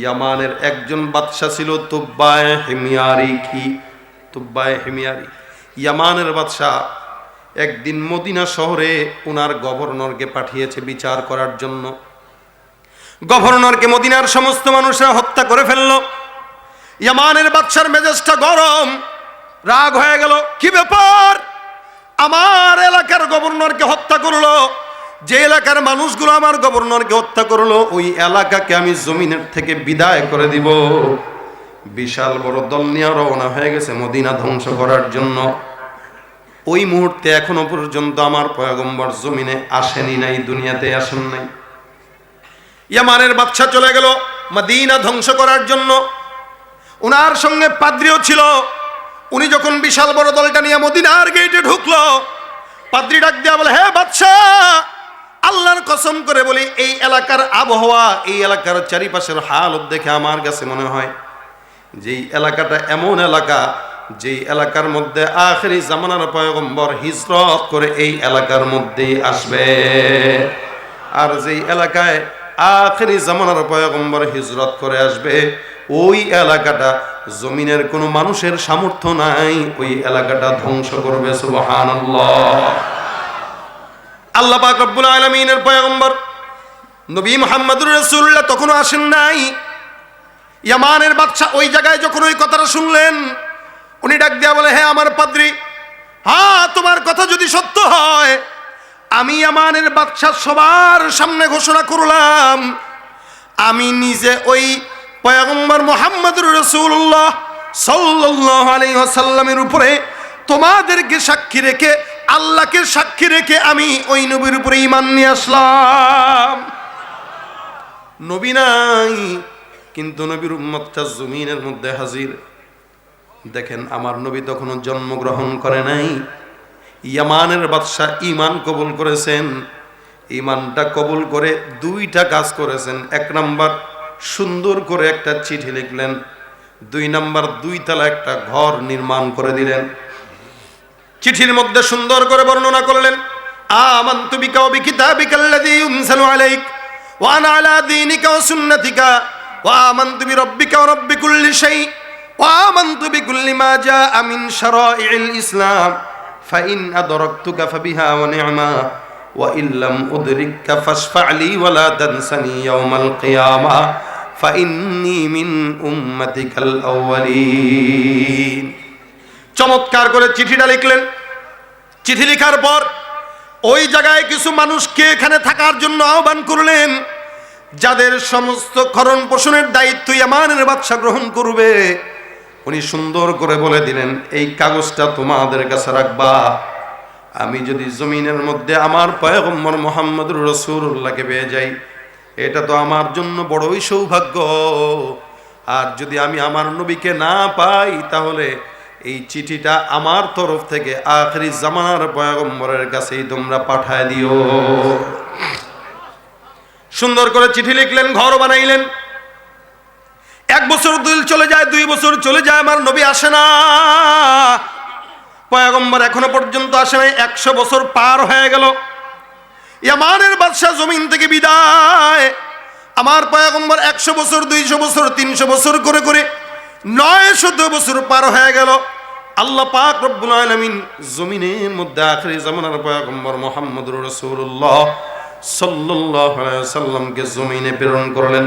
ইয়ামানের একজন বাদশা ছিল তুব্বায় হেমিয়ারি কি? তুব্বায় হেমিয়ারি। ইয়ামানের বাদশা একদিন মদিনা শহরে ওনার গভর্নরকে পাঠিয়েছে বিচার করার জন্য। গভর্নরকে মদিনার সমস্ত মানুষরা হত্যা করে ফেলল। ইয়ামানের বাদশার মেজাজটা গরম, রাগ হয়ে গেল, কি ব্যাপার? আমার এলাকার গভর্নরকে হত্যা করল যে এলাকার মানুষগুলো আমার গভর্নরকে হত্যা করল, ওই এলাকাকে আমি জমিনের থেকে বিদায় করে দিব। বিশাল বড় দল নিয়ে রওনা হয়ে গেছে মদিনা ধ্বংস করার জন্য। ওই মুহূর্তে এখনও পর্যন্ত আমার পয়গম্বর জমিনে আসেনি নাই, দুনিয়াতে আসেন নাই। ইয়ামানের বাচ্চা চলে গেল মদিনা ধ্বংস করার জন্য। ওনার সঙ্গে পাদ্রিও ছিল। উনি যখন বিশাল বড় দলটা নিয়ে মদিনার গেটে ঢুকলো, পাদ্রি ডাক দিয়া বলে হ্যাঁ বাদশা আল্লাহর কসম করে বলি, এই এলাকার আবহাওয়া, এই এলাকার চারিপাশের হালত দেখে আমার কাছে মনে হয়, যেই এলাকাটা এমন এলাকা, যেই এলাকার মধ্যে আখেরি জামানার পয়গম্বর হিজরত করে এই এলাকার মধ্যেই আসবে। আর যেই এলাকায় আখেরি জামানার পয়গম্বর হিজরত করে আসবে, ওই এলাকাটা জমিনের কোনো মানুষের সামর্থ্য নাই, ওই এলাকাটা ধ্বংস করবে, সুবহানাল্লাহ। আল্লাহ পাক রব্বুল আলামিনের পয়গম্বর। নবী মুহাম্মদুর রাসূলুল্লাহ তখনও আসেন নাই। ইয়ামানের বাদশা ওই জায়গায় যখন ওই কথাটা শুনলেন, উনি ডাক দিয়া বলে হ্যাঁ আমার পাদ্রী হ্যাঁ তোমার কথা যদি সত্য হয়, আমি আমানের বাদশা সবার সামনে ঘোষণা করলাম, আমি নিজে ওই পয়গম্বর মোহাম্মদুর রসুল্লাহ সাল্লাহ আলাইসাল্লামের উপরে তোমাদেরকে সাক্ষী রেখে আল্লাহকে সাক্ষী রেখে আমি ওই নবীর উপরে ইমান নিয়ে আসলাম। নবী নাই, কিন্তু নবীর উম্মতটা জমিনের মধ্যে হাজির। দেখেন, আমার নবী তখনও জন্মগ্রহণ করে নাই। ইয়ামানের বাদশাহ ইমান কবুল করেছেন। ইমানটা কবুল করে দুইটা কাজ করেছেন। এক নাম্বার, সুন্দর করে একটা চিঠি লিখলেন। দুই নাম্বার, দুই তালা একটা ঘর নির্মাণ করে দিলেন। চিঠির মধ্যে সুন্দর করে বর্ণনা করলেন আমান্তু বিকা ওয়া বিকিতাবিকা আল্লাযী ইউনসালু আলাইক ওয়া আনা আলা দীনিকা ওয়া সুন্নাতিকা ওয়া আমান্তু বিরাব্বিকা ওয়া রাব্বি কুল্লি শাই ওয়া আমান্তু বিকুল্লি মা জাআ শারাইল ইসলাম। ফাইন আদরাকতুকা ফাবিহা ওয়া নি'মা ওয়া ইন লাম উদরিককা ফাশফা' লি চমৎকার করে চিঠিটা লিখলেন। চিঠি লেখার পর ওই জায়গায় কিছু মানুষকে এখানে থাকার জন্য আহ্বান করলেন, যাদের সমস্ত খরণ পোষণের দায়িত্ব আমানের বাদশা গ্রহণ করবে। উনি সুন্দর করে বলে দিলেন, এই কাগজটা তোমাদের কাছে রাখবা। আমি যদি জমিনের মধ্যে আমার পয়গম্বর মোহাম্মদুর রসুল্লাহকে পেয়ে যাই, এটা তো আমার জন্য বড়ই সৌভাগ্য। আর যদি আমি আমার নবীকে না পাই, তাহলে এই চিঠিটা আমার তরফ থেকে আখরি জামানার পয়গম্বরের কাছেই তোমরা পাঠায় দিও। সুন্দর করে চিঠি লিখলেন ঘর বানাইলেন। এক বছর দুই চলে যায়, দুই বছর চলে যায়, আমার নবী আসে না। পয়গম্বর এখনও পর্যন্ত আসে নাই, একশো বছর পার হয়ে গেল। ইয়ামানের বাদশাহ জমিন থেকে বিদায়। আমার পয়গম্বর একশো বছর, দুইশো বছর, তিনশো বছর করে করে নয় শত বছর পার হয়ে গেল। আল্লাহ পাক রব্বুল আলামিন জমিনের মধ্যে আখরি জামানার পয়গম্বর মোহাম্মদুর রাসূলুল্লাহ সাল্লাল্লাহু আলাইহি সাল্লামকে জমিনে প্রেরণ করলেন।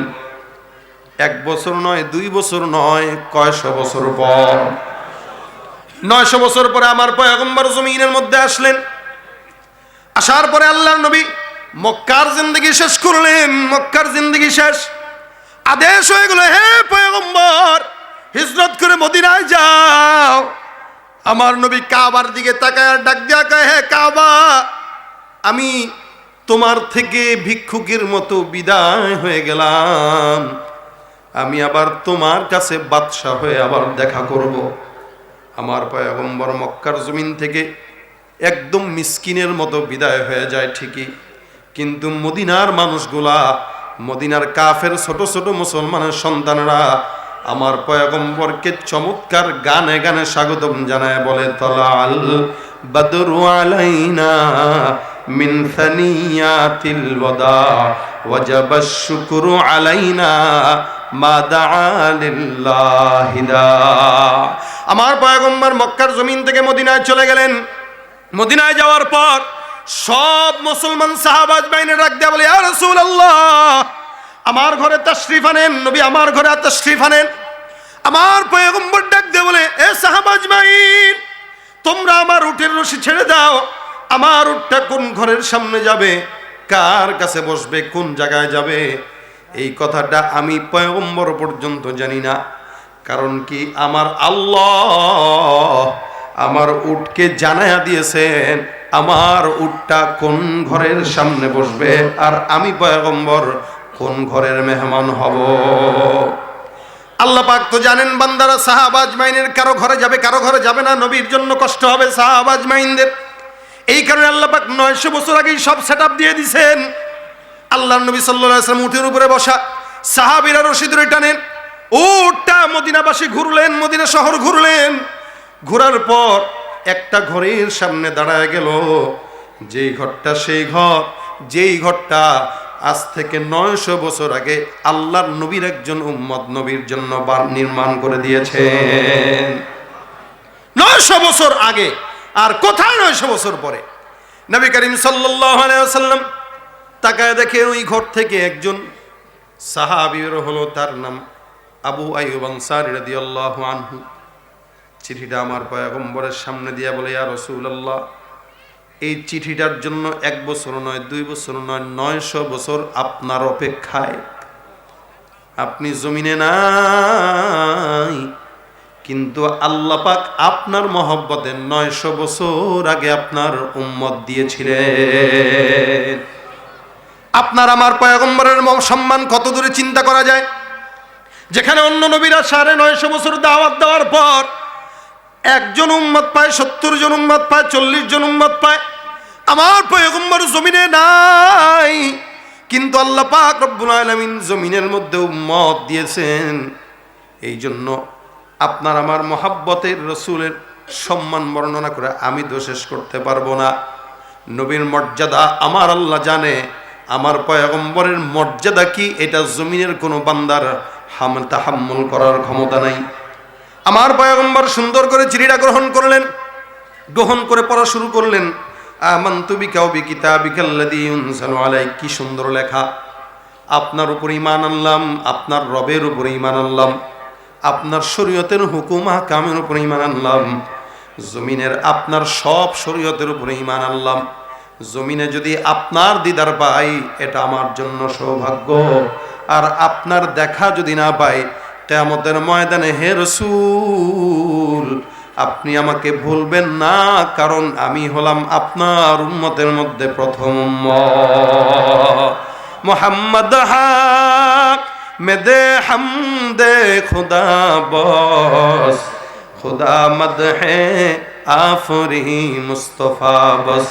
এক বছর নয়, দুই বছর নয়, কয়শো বছর পর। নয়শো বছর পরে আমার পয়গম্বর জমিনের মধ্যে আসলেন। আসার পরে আল্লাহর নবী মক্কার জিন্দগি শেষ করলেন, মক্কার জিন্দগি শেষ। আদেশ হয়ে গেল, হে পয়গম্বর হিজরত করে মদিনায় যাও। আমার নবী কাবার দিকে তাকায় ডাক দিয়া কয়, হে কাবা, আমি তোমার থেকে ভিক্ষুকের মতো বিদায় হয়ে গেলাম। আমি আবার তোমার কাছে বাদশাহ হয়ে আবার দেখা করব। আমার পয়গম্বর মক্কার জমিন থেকে একদম মিসকিনের মতো বিদায় হয়ে যায় ঠিকই। কিন্তু মদিনার মানুষগুলা, মদিনার কাফের ছোট ছোট মুসলমানের সন্তানরা আমার পয়গম্বরকে চমৎকার গানে গানে স্বাগতম জানায় বলে তলাল বদরু আলাইনা মিন সানিয়াতিল ওয়াদা ওয়াজাবা শুকরু আলাইনা মা দাআলিল্লাহিদা আমার পয়গম্বর মক্কার জমিন থেকে মদিনায় চলে গেলেন। মদিনায় যাওয়ার পর সব মুসলমান সাহাবাজ বাইনে ডাক দেয়া বলে, ইয়া রাসূলুল্লাহ আমার ঘরে তাশরিফ আনেন, নবী আমার ঘরে তাশরিফ আনেন। আমার পয়গম্বর ডাক দিয়ে বলে, এ সাহাবাজ বাইন তোমরা আমার উটের রশি ছেড়ে দাও। আমার উটটা কোন ঘরের সামনে যাবে? কার কাছে বসবে? কোন জায়গায় যাবে? এই কথাটা আমি পয়গম্বর পর্যন্ত জানি না। কারণ কি? আমার আল্লাহ আমার উটকে জানায়া দিয়েছেন, আমার উটটা কোন ঘরের সামনে বসবে? আর আমি পয়গম্বর কোন ঘরের মেহমান হব? আল্লাহ পাক তো জানেন বান্দারা সাহাবাজ মাইনের কারও ঘরে যাবে, কারও ঘরে যাবে না। নবীর জন্য কষ্ট হবে সাহাবাজ মাইনদের এই কারণে আল্লাহ পাক নয়শো বছর আগেই সব সেট দিয়ে দিছেন। আল্লাহ নবী সাল্লাহ আসলাম উঠের উপরে বসা, সাহাবিরা রশিদ টানেন। উটটা মদিনাবাসী ঘুরলেন, মদিনা শহর ঘুরলেন। ঘোরার পর একটা ঘরের সামনে দাঁড়ায় গেল। যেই ঘরটা সেই ঘর, যেই ঘরটা আজ থেকে নয়শো বছর আগে আল্লাহর নবীর একজন উম্মদ নবীর জন্য বার নির্মাণ করে দিয়েছেন। নয়শো বছর আগে, আর কোথায় নয়শো বছর পরে? নবী করিম সাল্লাম তাকায় দেখে ওই ঘর থেকে একজন সাহাবির হলো, তার নাম আবু আইয়ুব আনসারী আনহু। চিঠিটা আমার পয়গম্বরের সামনে দিয়া বলে, ইয়া রাসূলুল্লাহ এই চিঠিটার জন্য এক বছর নয়, দুই বছর নয়, নয়শো বছর আপনার অপেক্ষায়। আপনি জমিনে নাই, কিন্তু আল্লাহ পাক আপনার মহব্বতে নয়শো বছর আগে আপনার উম্মত দিয়েছিলেন। আপনার আমার পয়গম্বরের সম্মান কত দূরে চিন্তা করা যায়? যেখানে অন্য নবীরা সাড়ে নয়শো বছর দাওয়াত দেওয়ার পর একজন উম্মত পায়, সত্তর জন উম্মত পায়, চল্লিশ জন উম্মত পায়। আমার পয়গম্বর জমিনে নাই, কিন্তু আল্লাহ পাক রব্বুল আলামিন জমিনের মধ্যে উম্মত দিয়েছেন। এই জন্য আপনার আমার মহাব্বতের রসুলের সম্মান বর্ণনা করে আমি তো শেষ করতে পারব না। নবীর মর্যাদা আমার আল্লাহ জানে, আমার পয়গম্বরের মর্যাদা কি, এটা জমিনের কোনো বান্দার হাম, তাহাম্মুল করার ক্ষমতা নাই। আমার পয়গম্বর সুন্দর করে চিঠিটা গ্রহণ করলেন, গ্রহণ করে পড়া শুরু করলেন। কি সুন্দর লেখা। আপনার উপর ইমান আনলাম, আপনার রবের উপর ইমান আনলাম, আপনার শরীয়তের হুকুম কামের উপর ইমান আনলাম, জমিনের আপনার সব শরীয়তের উপরে ইমান আনলাম। জমিনে যদি আপনার দিদার পাই, এটা আমার জন্য সৌভাগ্য। আর আপনার দেখা যদি না পাই কেয়ামতের ময়দানে, হে রসুল, আপনি আমাকে ভুলবেন না, কারণ আমি হলাম আপনার উম্মতের মধ্যে প্রথম। মোহাম্মদ হাক, মেদে হামদে খুদা বস, খুদা মদ হে আফরি মুস্তফা বস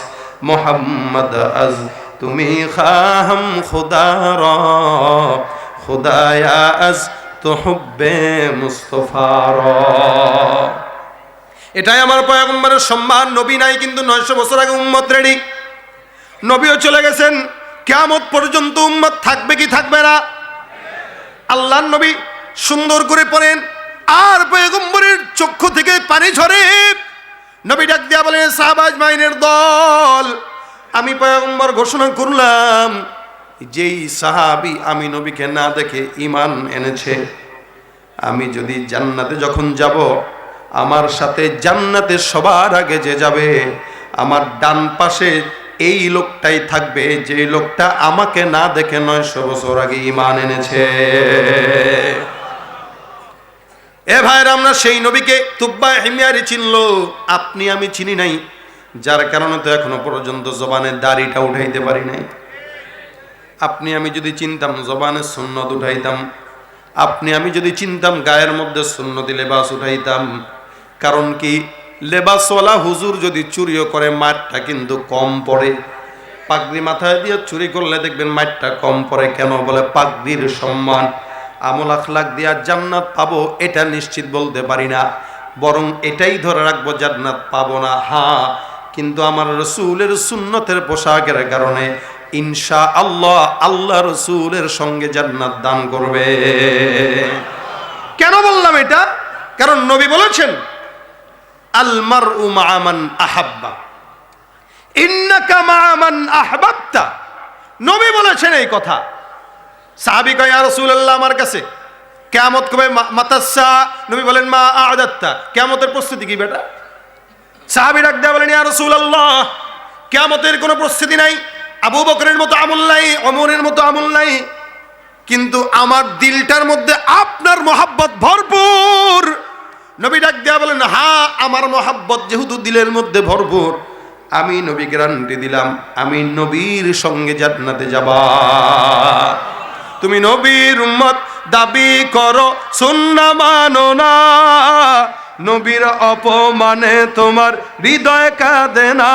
মোহাম্মদ আজ তুমি খাহম, খুদা র খুদায়া আজ তো হুব্বে মুস্তফার এটাই আমার পয়গম্বরের সম্মান। নবী নাই কিন্তু নয়শো বছর আগে উম্মত রেডি নবীও চলে গেছেন। কেয়ামত পর্যন্ত উম্মত থাকবে কি থাকবে না? আল্লাহ নবী সুন্দর করে পড়েন। আর পয়গম্বরের চক্ষু থেকে পানি ঝরে। নবী ডাক দিয়া বলেন সাহাবাজ মাইনের দল, আমি পয়গম্বর ঘোষণা করলাম যেই সাহাবি আমি নবীকে না দেখে ইমান এনেছে, আমি যদি জান্নাতে যখন যাব, আমার সাথে জান্নাতে সবার আগে যে যাবে, আমার ডান পাশে এই লোকটাই থাকবে, যে লোকটা আমাকে না দেখে নয়শো বছর আগে ইমান এনেছে। এ ভাইরা, আমরা সেই নবীকে তুব্বা হিমিয়ারি চিনল, আপনি আমি চিনি নাই, যার কারণে তো এখনও পর্যন্ত জবানের দাড়িটা উঠাইতে পারি নাই। আপনি আমি যদি চিনতাম জবানের সুন্নত উঠাইতাম, আপনি আমি যদি চিনতাম গায়ের মধ্যে সুন্নতি লেবাস উঠাইতাম, কারণ কি লেবাসওয়ালা হুজুর যদি চুরিও করে, মাঠটা কিন্তু কম পড়ে। পাগড়ি মাথায় দিয়ে চুরি করলে দেখবেন মাঠটা কম পড়ে কেন বলে পাগড়ির সম্মান। আমল আখলাক দিয়া জান্নাত পাবো এটা নিশ্চিত বলতে পারি না, বরং এটাই ধরে রাখব জান্নাত পাবো না। হ্যাঁ কিন্তু আমার রসুলের সুন্নতের পোশাকের কারণে ইনশা আল্লাহ আল্লাহ রসুলের সঙ্গে জান্নাত দান করবে। কেন বললাম এটা? কারণ নবী বলেছেন আলমার উমান আহাব্বা। ইন্নাকা মামান আহবাবতা। নবী বলেছেন এই কথা। সাহাবি কয়, ইয়া রাসূলুল্লাহ, আমার কাছে কিয়ামত কবে মা- মাতাসসা? নবী বলেন, মা আ'দাত্তা। কিয়ামতের প্রস্তুতি কি বেটা? সাহাবি ডাক দেয়া বলেন, ইয়া রাসূলুল্লাহ, কিয়ামতের কোনো প্রস্তুতি নাই। আবু বকরের মতো আমল নাই, ওমরের মতো আমল নাই, কিন্তু আমার দিলটার মধ্যে আপনার মোহাব্বত ভরপুর। নবী ডাক দেয়া বলেন, হা, আমার মোহাব্বত যেহেতু দিলের মধ্যে ভরপুর, আমি নবী গ্যারান্টি দিলাম, আমি নবীর সঙ্গে জান্নাতে যাবা। তুমি নবীর উম্মত, দাবি করো, সুন্না মানো না। নবীর অপমানে তোমার হৃদয় কাঁদে না।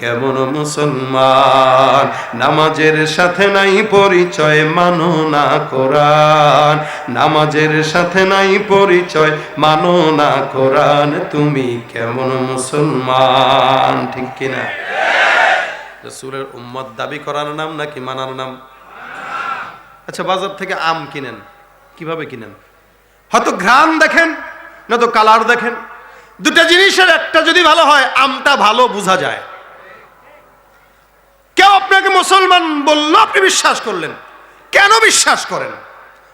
কেমন মুসলমান? নামাজের সাথে নাই পরিচয়, মানো না কোরআন। নামাজের সাথে নাই পরিচয়, মানো না কোরআন। তুমি কেমন মুসলমান? ঠিক কিনা? রসুলের উম্মত দাবি করার নাম নাকি মানার নাম? আচ্ছা বাজার থেকে আম কিনেন, কীভাবে কিনেন? হয়তো ঘ্রাণ দেখেন না তো কালার দেখেন। দুটা জিনিসের একটা যদি ভালো হয়, আমটা ভালো বোঝা যায়। কেউ আপনাকে মুসলমান বলল, আপনি বিশ্বাস করলেন। কেন বিশ্বাস করেন?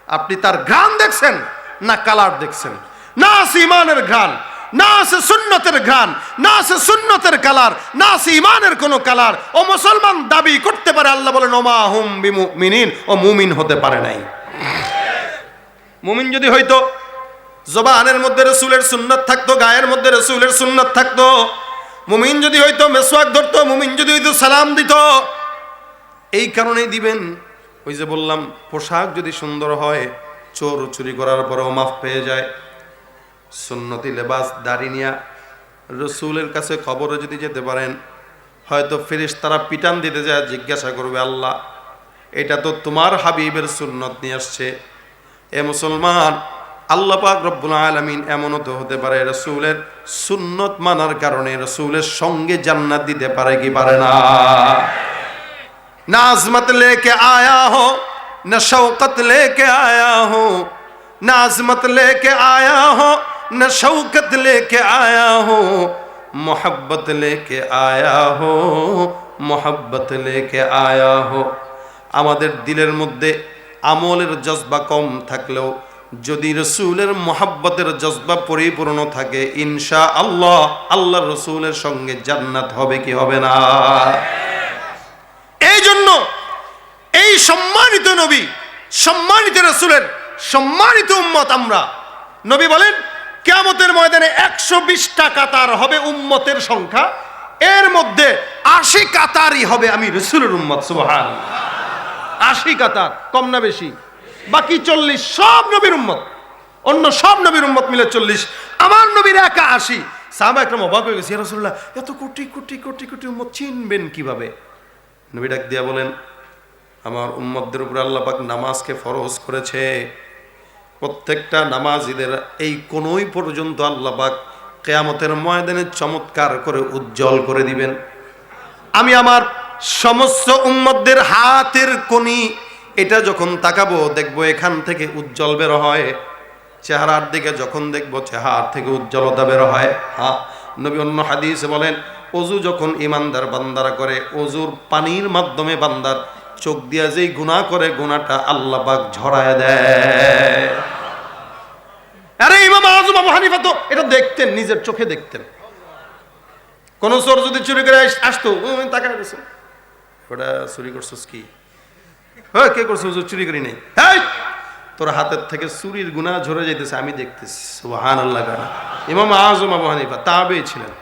আপনি তার ঘ্রাণ দেখছেন, না কালার দেখছেন। না আছে ইমানের ঘ্রাণ, না আছে সুন্নতের ঘ্রাণ, না আছে সুন্নতের কালার, না আছে ইমানের কোনো কালার। ও মুসলমান দাবি করতে পারে, আল্লাহ বলেন, ওমা হুম বিমিন ও মুমিন হতে পারে নাই। মুমিন যদি হইতো, জবানের মধ্যে রসুলের সুন্নত থাকতো, গায়ের মধ্যে রসুলের সুন্নত থাকতো মুমিন যদি হইতো মেসোয়াক ধরতো, মুমিন যদি হইতো, সালাম দিত। এই কারণেই দিবেন, ওই যে বললাম, পোশাক যদি সুন্দর হয়, চোর চুরি করার পরেও মাফ পেয়ে যায়। সুন্নতি লেবাস দাড়ি নিয়া রসুলের কাছে খবরে যদি যেতে পারেন, হয়তো ফিরিস তারা পিটান দিতে যায়, জিজ্ঞাসা করবে, আল্লাহ, এটা তো তোমার হাবিবের সুন্নত নিয়ে আসছে। এ মুসলমান আল্লাহ পাক রব্বুল আলামিন এমনও তো হতে পারে রসুলের সুন্নত মানার কারণে রসুলের সঙ্গে জান্নাত দিতে পারে কি পারে না ना अजमत लेके आया हो न शौकत लेके आया हो न अजमत लेके आया हो न शौकत लेके आया हो मोहब्बत लेके आया हो मोहब्बत लेके आया हो আমাদের দিলের মধ্যে আমলের জজবা কম থাকলেও যদি রসুলের মোহাব্বতের জজবা পরিপূর্ণ থাকে ইনশা আল্লাহ আল্লাহ রসুলের সঙ্গে জান্নাত হবে কি হবে না? এই জন্য এই সম্মানিত নবী, সম্মানিত রসুলের সম্মানিত উম্মত আমরা, নবী বলেন, কেয়ামতের ময়দানে একশো বিশটা কাতার হবে উম্মতের সংখ্যা, এর মধ্যে আশি কাতারই হবে আমি রসুলের উম্মত সুবহান আশি কাতার, কম না বেশি। বাকি চল্লিশ সব নবীর উম্মত। অন্য সব নবীর উম্মত মিলে চল্লিশ। আমার নবীর একা আশি সাহাবা একদম অবাক হয়ে গেছে রসুল্লাহ এত কোটি কোটি কোটি কোটি উম্মত চিনবেন কীভাবে? নবী ডাক দিয়া বলেন, আমার উম্মতদের উপরে আল্লাহ পাক নামাজকে ফরজ করেছে। প্রত্যেকটা নামাজিদের এই কোনোই পর্যন্ত আল্লাহ পাক কেয়ামতের ময়দানে চমৎকার করে উজ্জ্বল করে দিবেন। আমি আমার সমস্ত উম্মতদের হাতের কনি এটা যখন তাকাবো, দেখব এখান থেকে উজ্জ্বল বের হয়। চেহারার দিকে যখন দেখব চেহার থেকে উজ্জ্বলতা বের হয়। হ্যাঁ নবী অন্য হাদিসে বলেন, অজু যখন ইমানদার বান্দারা করে, অজুর পানির মাধ্যমে বান্দার চোখ দিয়া যেই গুণা করে গুণাটা আল্লাহ পাক ঝরায় দেয়। আরে হানিফা তো এটা দেখতেন, নিজের চোখে দেখতেন। কোন চোর যদি চুরি করে আসতো তাকায় গেছে ওটা চুরি করছিস কি? হ্যাঁ কে করছ হুজুর? চুরি করি নাই! তোর হাতের থেকে চুরির গুণা ঝরে আমি দেখতেছি। তাবে ছিলেন।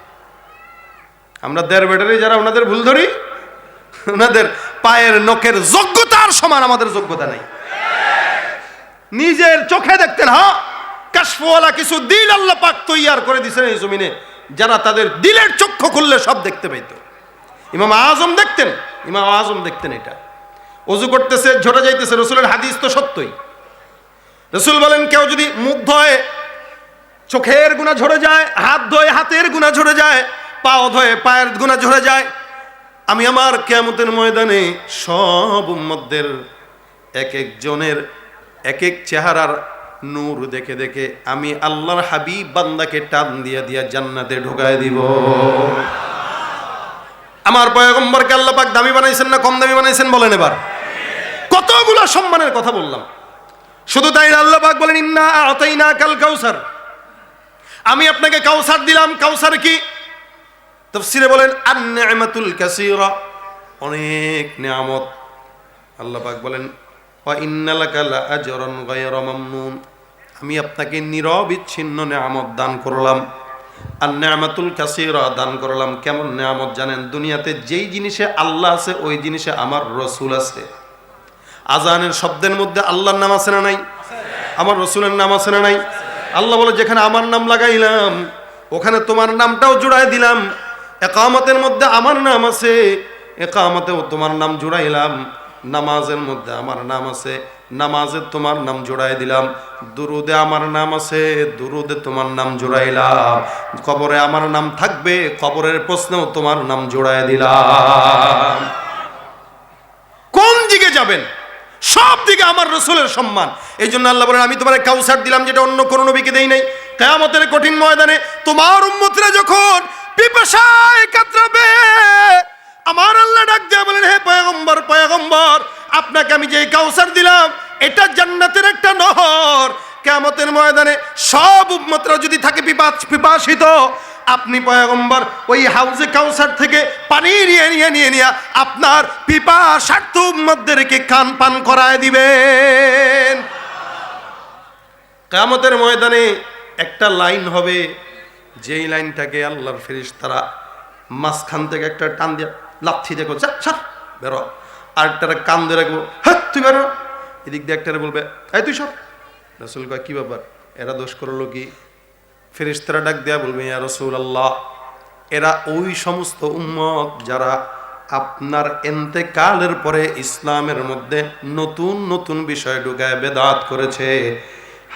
আমরা দেড় যারা, ওনাদের ভুল ধরি? ওনাদের পায়ের নখের যোগ্যতার সমান, আমাদের যোগ্যতা নেই। নিজের চোখে দেখতেন হ্যাঁ কাশফওয়ালা কিছু দিল আল্লাহ পাক তৈয়ার করে দিয়েছেন এই জমিনে, যারা তাদের দিলের চক্ষু খুললে সব দেখতে পেত ইমাম আজম দেখতেন? ইমাম আজম দেখতেন এটা। অজু করতেছে ঝরে যাইতেছে, রসুলের হাদিস তো সত্যই। রসুল বলেন, কেউ যদি মুখ ধোয়, চোখের গুণা ঝরে যায়, হাত ধোয়ে, হাতের গুণা ঝরে যায়, পাও ধয়ে, পায়ের গুণা ঝরে যায়, আমি আমার কেয়ামতের ময়দানে সব উম্মতদের এক একজনের এক এক চেহারার নূর দেখে দেখে আমি আল্লাহর হাবিব বান্দাকে টান দিয়া দিয়া জান্নাতে ঢুকায় দিব। আমার পয়গম্বরকে পাক দামি বানাইছেন না কম দামি বানাইছেন বলেন এবার। কতগুলো সম্মানের কথা বললাম। শুধু তাই না, পাক বলেন ইন্না আতাইনা কাল কাউসার। আমি আপনাকে কাউসার দিলাম কাউসার কি? তফসিরে বলেন আন-নি'মাতুল কাসীরা। অনেক নিয়ামত। আল্লাহ পাক বলেন আমি আপনাকে নিরবিচ্ছিন্ন নিয়ামত দান করলাম। আর নিয়ামাতুল কাসীরা দান করলাম। কেমন নিয়ামত জানেন? দুনিয়াতে যেই জিনিসে আল্লাহ আছে, ওই জিনিসে আমার রসুল আছে। আজানের শব্দের মধ্যে আল্লাহর নাম আছে না নাই? আমার রসুলের নাম আছে না নাই? আল্লাহ বলে, যেখানে আমার নাম লাগাইলাম, ওখানে তোমার নামটাও জুড়াই দিলাম। একামতের মধ্যে আমার নাম আছে, একামতেও তোমার নাম জুড়াইলাম। নামাজের মধ্যে আমার নাম আছে নামাজে তোমার নাম জোড়াই দিলাম। দুরুদে আমার নাম আছে, দুরুদে তোমার নাম জোড়াইলাম। কবরে আমার নাম থাকবে, কবরের প্রশ্নেও তোমার নাম জোড়াই দিলাম। কোন দিকে যাবেন? সব দিকে আমার রসুলের সম্মান। এই জন্য আল্লাহ বলেন, আমি তোমার কাউসার দিলাম যেটা অন্য কোনো নবীকে দেই নাই। কেয়ামতের কঠিন ময়দানে তোমার উম্মতরা যখন পিপাসায় কাতরাবে, আমার আল্লাহ ডাক দেয়া বলেন, হে পয়গম্বর পয়গম্বর আপনাকে আমি যে কাউসার দিলাম, এটা জান্নাতের একটা নহর। কেয়ামতের ময়দানে সব উম্মতরা যদি থাকে পিপাস পিপাসিত, আপনি পয়গম্বর ওই হাউজে কাউসার থেকে পানি নিয়ে নিয়ে নিয়ে নিয়ে আপনার পিপাসার্থ উম্মতদেরকে কান পান করায় দিবেন। কামতের ময়দানে একটা লাইন হবে, যেই লাইনটাকে আল্লাহর ফেরিস তারা মাঝখান থেকে একটা টান দিয়ে লাথি দেখো যা বেরো। আরেকটারে কান দিয়ে রাখব হ্যাঁ তুই বেরো এদিক দিয়ে একটারে বলবে, এই তুই সব রসুল কয়, কি ব্যাপার? এরা দোষ করল কি? ফেরিস্তারা ডাক দেয়া বলবে, ইয়া রসুল আল্লাহ এরা ওই সমস্ত উম্মত যারা আপনার এন্তেকালের পরে ইসলামের মধ্যে নতুন নতুন বিষয় ঢুকায় বেদাত করেছে।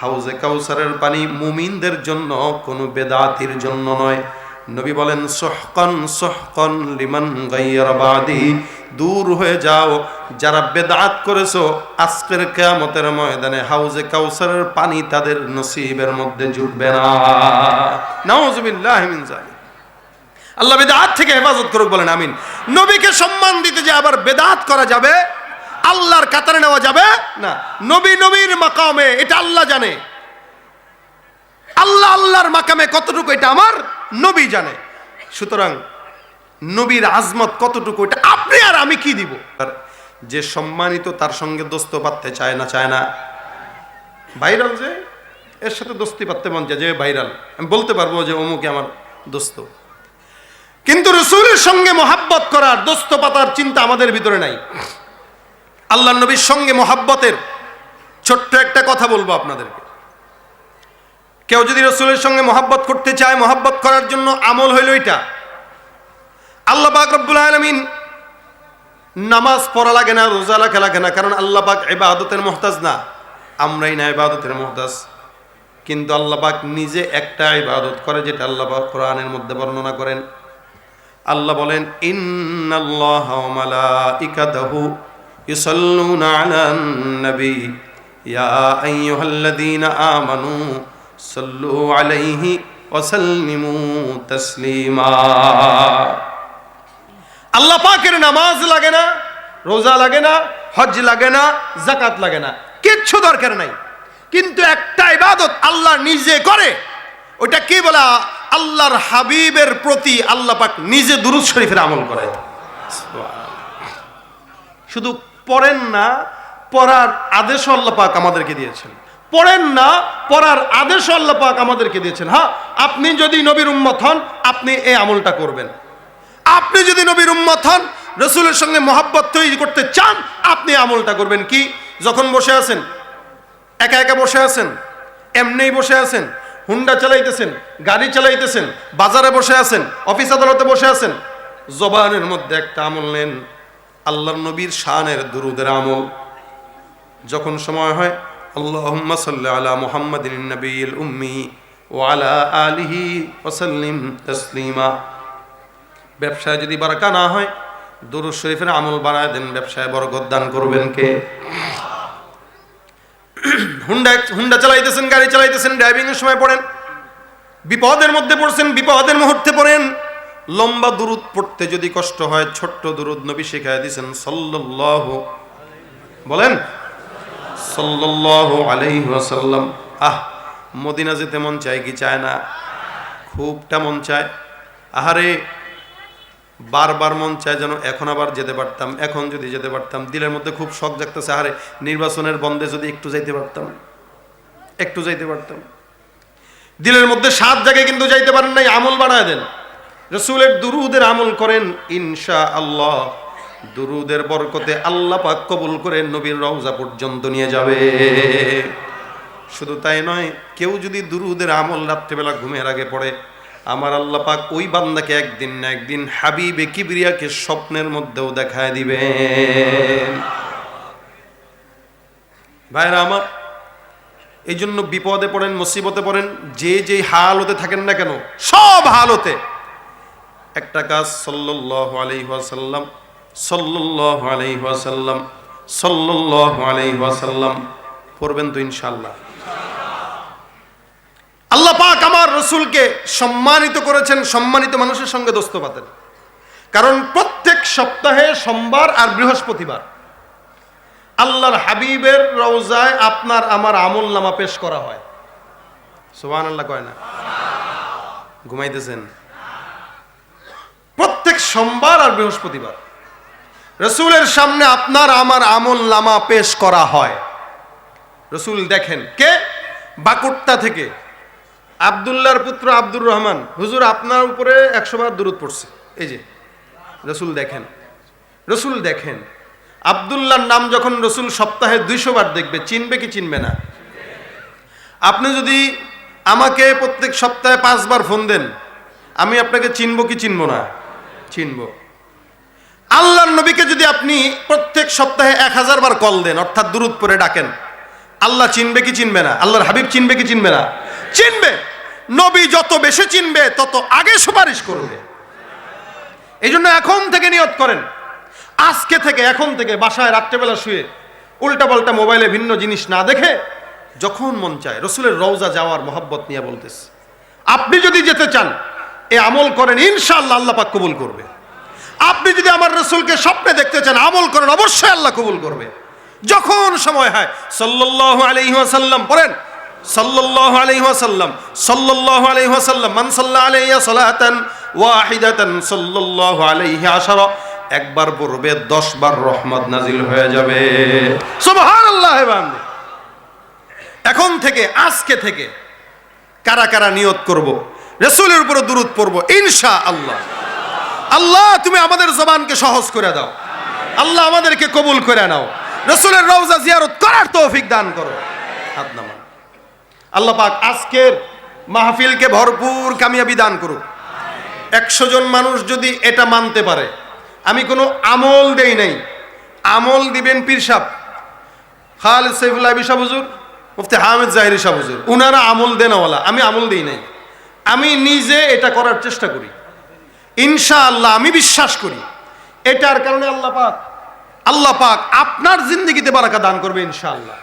হাউজে কাউসারের পানি মুমিনদের জন্য কোনো বেদাতির জন্য নয়। নবী বলেন, সোহকন সোহকন লিমান গাইয়ার বাদি। দূর হয়ে যাও। যারা বেদাত করেছ, আজকের কেয়ামতের ময়দানে হাউজে কাউসারের পানি তাদের নসিবের মধ্যে জুটবে না। নাউজুবিল্লাহ মিন আল্লাহ বেদাত থেকে হেফাজত করুক, বলেন আমিন। নবীকে সম্মান দিতে যে আবার বেদাত করা যাবে, আল্লাহর কাতারে নেওয়া যাবে, না। নবী নবীর মাকামে, এটা আল্লাহ জানে। আল্লাহ আল্লাহর মাকামে কতটুকু, এটা আমার নবী জানে। সুতরাং নবীর আজমত কতটুকু, এটা আপনি আর আমি কি দিব? যে সম্মানিত তার সঙ্গে দোস্ত পাততে চায় না চায় না। ভাইরাল যে, এর সাথে দোস্তি পাততে মন চায় যে ভাইরাল। আমি বলতে পারব যে, অমুকে আমার দোস্ত। কিন্তু রসুলের সঙ্গে মোহাব্বত করার দোস্ত পাতার চিন্তা আমাদের ভিতরে নাই। আল্লাহ নবীর সঙ্গে মোহাব্বতের ছোট্ট একটা কথা বলব আপনাদেরকে। কেউ যদি রসুলের সঙ্গে মোহাব্বত করতে চায়, মোহাব্বত করার জন্য আমল হইল এটা আল্লাহ পাক রব্বুল আলমিন নামাজ পড়া লাগে না, রোজা রাখা লাগে না, কারণ আল্লাহ পাক এবাদতের মোহতাজ না। আমরাই না এবাদতের মোহতাজ। কিন্তু আল্লাহ পাক নিজে একটা ইবাদত করে যেটা আল্লাহ পাক কোরআনের মধ্যে বর্ণনা করেন। আল্লাহ বলেন, ইন্নাল্লাহ মালাইকাতাহু ইউসাল্লুনা আলান নবী ইয়া আইয়ুহাল্লাযীনা আমানু সাল্লু আলাইহি ওয়া সাল্লিমু তাসলিমা। আল্লাহ পাকের নামাজ লাগে না, রোজা লাগে না হজ লাগে না জাকাত লাগে না, কিচ্ছু দরকার নাই। কিন্তু একটা ইবাদত আল্লাহ নিজে করে ওটা কি বলা? আল্লাহর হাবিবের প্রতি আল্লাহ পাক নিজে দুরুদ শরীফের আমল করে। শুধু পড়েন না, পড়ার আদেশও আল্লাহ পাক আমাদেরকে দিয়েছেন। পড়েন না, পড়ার আদেশ আল্লাহ পাক আমাদেরকে দিয়েছেন। হ্যাঁ আপনি যদি নবীর উম্মত হন, আপনি এই আমলটা করবেন। আপনি যদি নবীর উম্মত হন, রসুলের সঙ্গে মহাব্বত তৈরি করতে চান, আপনি আমলটা করবেন কি? যখন বসে আছেন, একা একা বসে আছেন, এমনিই বসে আছেন, হুন্ডা চালাইতেছেন, গাড়ি চালাইতেছেন, বাজারে বসে আছেন, অফিস আদালতে বসে আছেন, জবানের মধ্যে একটা আমল নেন। আল্লাহর নবীর শানের দুরুদের আমল। যখন সময় হয় সাল্লি আলা মুহাম্মাদিন নবীল উম্মি ও আলা আলিহি ওয়াসাল্লিম তাসলিমা। ব্যবসায় যদি বারাকা না হয়, দুরুদ শরীফের আমল বাড়ায় দেন, ব্যবসায় বরকত দান করবেন কে? হুন্ডা হুন্ডা চালাইতেছেন, গাড়ি চালাইতেছেন ড্রাইভিং এর সময় পড়েন, বিপদের মধ্যে পড়ছেন, বিপদের মুহূর্তে পড়েন, লম্বা দুরুদ পড়তে যদি কষ্ট হয়, ছোট্ট দুরুদ নবী শিখাই দিয়েছেন সাল্লাল্লাহু বলেন আলাইহি আহ, মদিনা যেতে মন চায় কি চায় না? খুবটা মন চায়। আহারে, বারবার মন চায় যেন এখন আবার যেতে পারতাম, এখন যদি যেতে পারতাম। দিলের মধ্যে খুব শখ জাগতেছে, আহারে, নির্বাচনের বন্ধে যদি একটু যাইতে পারতাম, একটু যাইতে পারতাম। দিলের মধ্যে সাত জায়গায় কিন্তু যাইতে পারেন নাই, আমল বাড়ায় দেন। রসুলের দুরুদের আমল করেন ইনশা আল্লাহ দুরুদের বরকতে আল্লাহ পাক কবুল করে নবীর রওজা পর্যন্ত নিয়ে যাবে। শুধু তাই নয়, কেউ যদি দুরুদের আমল রাত্রেবেলা ঘুমের আগে পড়ে, আমার আল্লাহ পাক ওই বান্দাকে একদিন না একদিন হাবিবে কিবরিয়াকে স্বপ্নের মধ্যেও দেখায় দিবেন ভাইরা আমার এই জন্য বিপদে পড়েন, মুসিবতে পড়েন, যে যে হালতে থাকেন না কেন, সব হালতে। একটা কাজ সাল্লাল্লাহু আলাইহি পড়বেন তো ইনশাআল্লাহ। আল্লাহ পাক আমার রসুলকে সম্মানিত করেছেন, সম্মানিত মানুষের সঙ্গে দোস্ত পাতেন কারণ প্রত্যেক সপ্তাহে সোমবার আর বৃহস্পতিবার আল্লাহর হাবিবের রওজায় আপনার আমার আমল নামা পেশ করা হয়। সোহান আল্লাহ কয় না? ঘুমাইতেছেন। প্রত্যেক সোমবার আর বৃহস্পতিবার। রসুলের সামনে আপনার আমার আমল নামা পেশ করা হয়। রসুল দেখেন, কে? বাকুট্টা থেকে। আবদুল্লাহর পুত্র আব্দুর রহমান। হুজুর, আপনার উপরে একশো বার দূরত পড়ছে। এই যে, রসুল দেখেন। রসুল দেখেন, আবদুল্লাহর নাম যখন রসুল সপ্তাহে দুইশো বার দেখবে, চিনবে কি চিনবে না? আপনি যদি আমাকে প্রত্যেক সপ্তাহে পাঁচবার ফোন দেন, আমি আপনাকে চিনব কি চিনব না? চিনব। আল্লাহর নবীকে যদি আপনি প্রত্যেক সপ্তাহে এক হাজার বার কল দেন, অর্থাৎ দূরত পরে ডাকেন, আল্লাহ চিনবে কি চিনবে না? আল্লাহর হাবিব চিনবে কি চিনবে না? চিনবে। নবী যত বেশি চিনবে, তত আগে সুপারিশ করবে। এই জন্য এখন থেকে নিয়ত করেন। আজকে থেকে, এখন থেকে বাসায় রাত্রেবেলা শুয়ে উল্টা পাল্টা মোবাইলে ভিন্ন জিনিস না দেখে যখন মন চায় রসুলের রওজা যাওয়ার মহাব্বত নিয়ে বলতেছে। আপনি যদি যেতে চান, এ আমল করেন, ইনশাআল্লাহ আল্লাহ পাক কবুল করবে। আপনি যদি আমার রসুলকে স্বপ্নে দেখতে চান, আমল করেন, অবশ্যই আল্লাহ কবুল করবে। যখন সময় হয়, সাল্লাল্লাহু আলাইহি ওয়াসাল্লাম পড়েন, সাল্লাল্লাহু আলাইহি ওয়াসাল্লাম, সাল্লাল্লাহু আলাইহি ওয়াসাল্লাম, মান সাল্লা আলাইহি সালাতান ওয়াহিদাতান, সাল্লাল্লাহু আলাইহি আশারা, একবার পড়বে 10 বার রহমত নাজিল হয়ে যাবে। সুবহানাল্লাহ বান্দে। এখন থেকে, আজকে থেকে, কারা কারা নিয়ত করব, রসুলের উপরে দূরত পড়ব ইনশা আল্লাহ আল্লাহ, তুমি আমাদের জবানকে সহজ করে দাও। আল্লাহ আমাদেরকে কবুল করে নাও। রসুলের রওজা জিয়ারত করার তৌফিক দান করো। হাত নামান আল্লাহ পাক আজকের মাহফিলকে ভরপুর কামিয়াবি দান করুক। একশো জন মানুষ যদি এটা মানতে পারে, আমি কোনো আমল দেই নাই। আমল দিবেন পীর সাহ খালিদ সৈফুল্লাহ বিশা হুজুর, মুফতি হামিদ জাহিরি শাহ হুজুর। উনারা আমল দেনওয়ালা। আমি আমল দিই নাই। আমি নিজে এটা করার চেষ্টা করি। ইনশাআল্লাহ, আমি বিশ্বাস করি। এটার কারণে আল্লাহ পাক আল্লাহ পাক আপনার জিন্দগিতে বারাকা দান করবে ইনশাআল্লাহ।